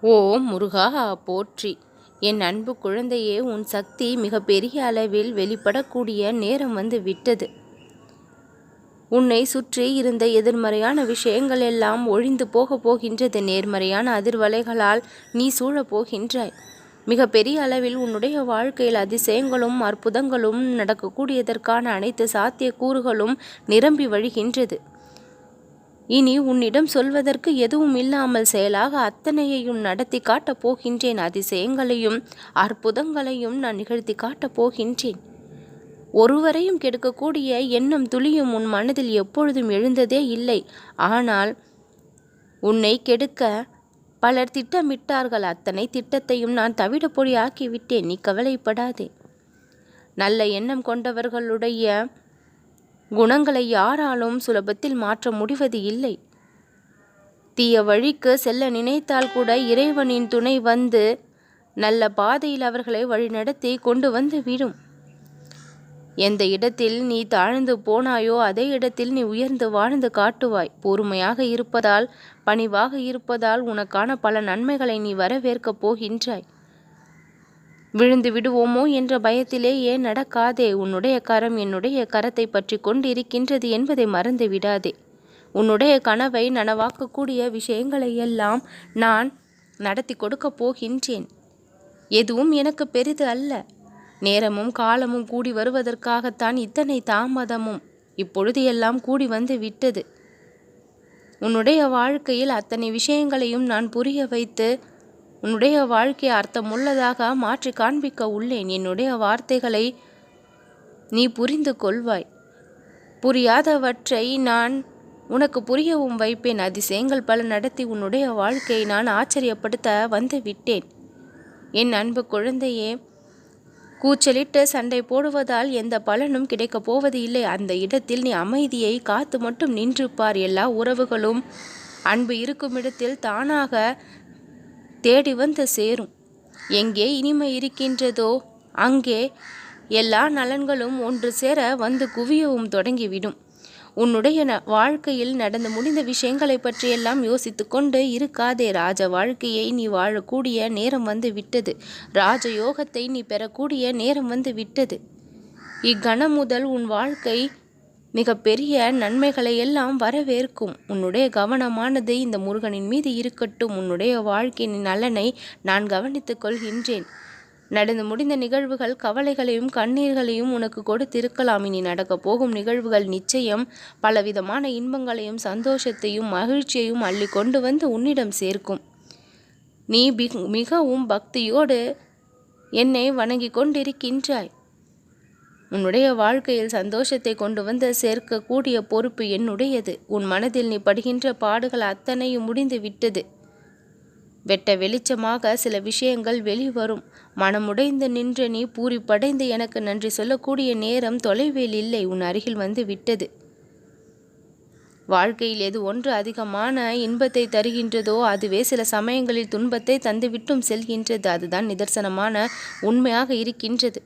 ஓ முருகா போற்றி. என் அன்பு குழந்தையே உன் சக்தி மிக பெரிய அளவில் வெளிப்படக்கூடிய நேரம் வந்து விட்டது. உன்னை சுற்றி இருந்த எதிர்மறையான விஷயங்கள் எல்லாம் ஒழிந்து போக போகின்றது. நேர்மறையான அதிர்வலைகளால் நீ சூழப் போகின்றாய். மிக பெரிய அளவில் உன்னுடைய வாழ்க்கையில் அதிசயங்களும் அற்புதங்களும் நடக்கக்கூடியதற்கான அனைத்து சாத்தியக்கூறுகளும் நிரம்பி வழிகின்றது. இனி உன்னிடம் சொல்வதற்கு எதுவும் இல்லாமல் செயலாக அத்தனையையும் நடத்தி காட்டப் போகின்றேன் அதிசயங்களையும் அற்புதங்களையும் நான் நிகழ்த்தி காட்டப் போகின்றேன். ஒருவரையும் கெடுக்கக்கூடிய எண்ணம் துளியும் உன் மனதில் எப்பொழுதும் எழுந்ததே இல்லை. ஆனால் உன்னை கெடுக்க பலர் திட்டமிட்டார்கள். அத்தனை திட்டத்தையும் நான் தவிட ஆக்கிவிட்டேன் நீ கவலைப்படாதே. நல்ல எண்ணம் கொண்டவர்களுடைய குணங்களை யாராலும் சுலபத்தில் மாற்ற முடிவது இல்லை. தீய வழிக்கு செல்ல நினைத்தால் கூட இறைவனின் துணை வந்து நல்ல பாதையில் அவர்களை வழிநடத்தி கொண்டு வந்து விடும். எந்த இடத்தில் நீ தாழ்ந்து போனாயோ அதே இடத்தில் நீ உயர்ந்து வாழ்ந்து காட்டுவாய். பொறுமையாக இருப்பதால் பணிவாக இருப்பதால் உனக்கான பல நன்மைகளை நீ வரவேற்கப் போகின்றாய். விழுந்து விடுவோமோ என்ற பயத்திலேயே நடக்காதே உன்னுடைய கரம் என்னுடைய கரத்தை பற்றி கொண்டிருக்கின்றது என்பதை மறந்து விடாதே. உன்னுடைய கனவை நனவாக்கக்கூடிய விஷயங்களை எல்லாம் நான் நடத்தி கொடுக்கப் போகின்றேன். எதுவும் எனக்கு பெரிது அல்ல. நேரமும் காலமும் கூடி வருவதற்காகத்தான் இத்தனை தாமதமும் இப்பொழுது எல்லாம் கூடி வந்து விட்டது. உன்னுடைய வாழ்க்கையில் அத்தனை விஷயங்களையும் நான் புரிய வைத்து உன்னுடைய வாழ்க்கை அர்த்தமுள்ளதாக மாற்றி காண்பிக்க உள்ளேன். என்னுடைய வார்த்தைகளை நீ புரிந்து கொள்வாய். புரியாதவற்றை நான் உனக்கு புரியவும் வைப்பேன். அதிசயங்கள் பல நடத்தி உன்னுடைய வாழ்க்கையை நான் ஆச்சரியப்படுத்த வந்து விட்டேன் என் அன்பு குழந்தையே கூச்சலிட்டு சண்டை போடுவதால் எந்த பலனும் கிடைக்கப் போவது இல்லை. அந்த இடத்தில் நீ அமைதியை காத்து மட்டும் நின்றுப்பார். எல்லா உறவுகளும் அன்பு இருக்கும் இடத்தில் தானாக தேடி வந்து சேரும். எங்கே இனிமை இருக்கின்றதோ அங்கே எல்லா நலன்களும் ஒன்று சேர வந்து குவியவும் தொடங்கிவிடும். உன்னுடைய வாழ்க்கையில் நடந்து முடிந்த விஷயங்களை பற்றியெல்லாம் யோசித்து கொண்டு இருக்காதே ராஜ வாழ்க்கையை நீ வாழக்கூடிய நேரம் வந்து விட்டது. ராஜ யோகத்தை நீ பெறக்கூடிய நேரம் வந்து விட்டது. இக்கணம் முதல் உன் வாழ்க்கை மிக பெரிய நன்மைகளை எல்லாம் வரவேற்கும். உன்னுடைய கவனமானது இந்த முருகனின் மீது இருக்கட்டும். உன்னுடைய வாழ்க்கையின் நலனை நான் கவனித்துக் கொள்கின்றேன். நடந்து முடிந்த நிகழ்வுகள் கவலைகளையும் கண்ணீர்களையும் உனக்கு கொடுத்திருக்கலாம். இனி நடக்கப் போகும் நிகழ்வுகள் நிச்சயம் பலவிதமான இன்பங்களையும் சந்தோஷத்தையும் மகிழ்ச்சியையும் அள்ளி கொண்டு வந்து உன்னிடம் சேர்க்கும். நீ மிகவும் பக்தியோடு என்னை வணங்கி கொண்டிருக்கின்றாய். உன்னுடைய வாழ்க்கையில் சந்தோஷத்தை கொண்டு வந்து சேர்க்கக்கூடிய பொறுப்பு என்னுடையது. உன் மனதில் நீ படுகின்ற பாடுகள் அத்தனையும் முடிந்து விட்டது. வெட்ட வெளிச்சமாக சில விஷயங்கள் வெளிவரும். மனமுடைந்து நின்ற நீ பூரிப்படைந்து எனக்கு நன்றி சொல்லக்கூடிய நேரம் தொலைவில் இல்லை. உன் அருகில் வந்து விட்டது. வாழ்க்கையில் எது ஒன்று அதிகமான இன்பத்தை தருகின்றதோ அதுவே சில சமயங்களில் துன்பத்தை தந்துவிட்டும் செல்கின்றது. அதுதான் நிதர்சனமான உண்மையாக இருக்கின்றது.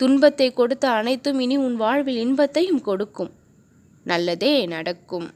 துன்பத்தை கொடுத்த அனைத்தும் இனி உன் வாழ்வில் இன்பத்தையும் கொடுக்கும். நல்லதே நடக்கும்.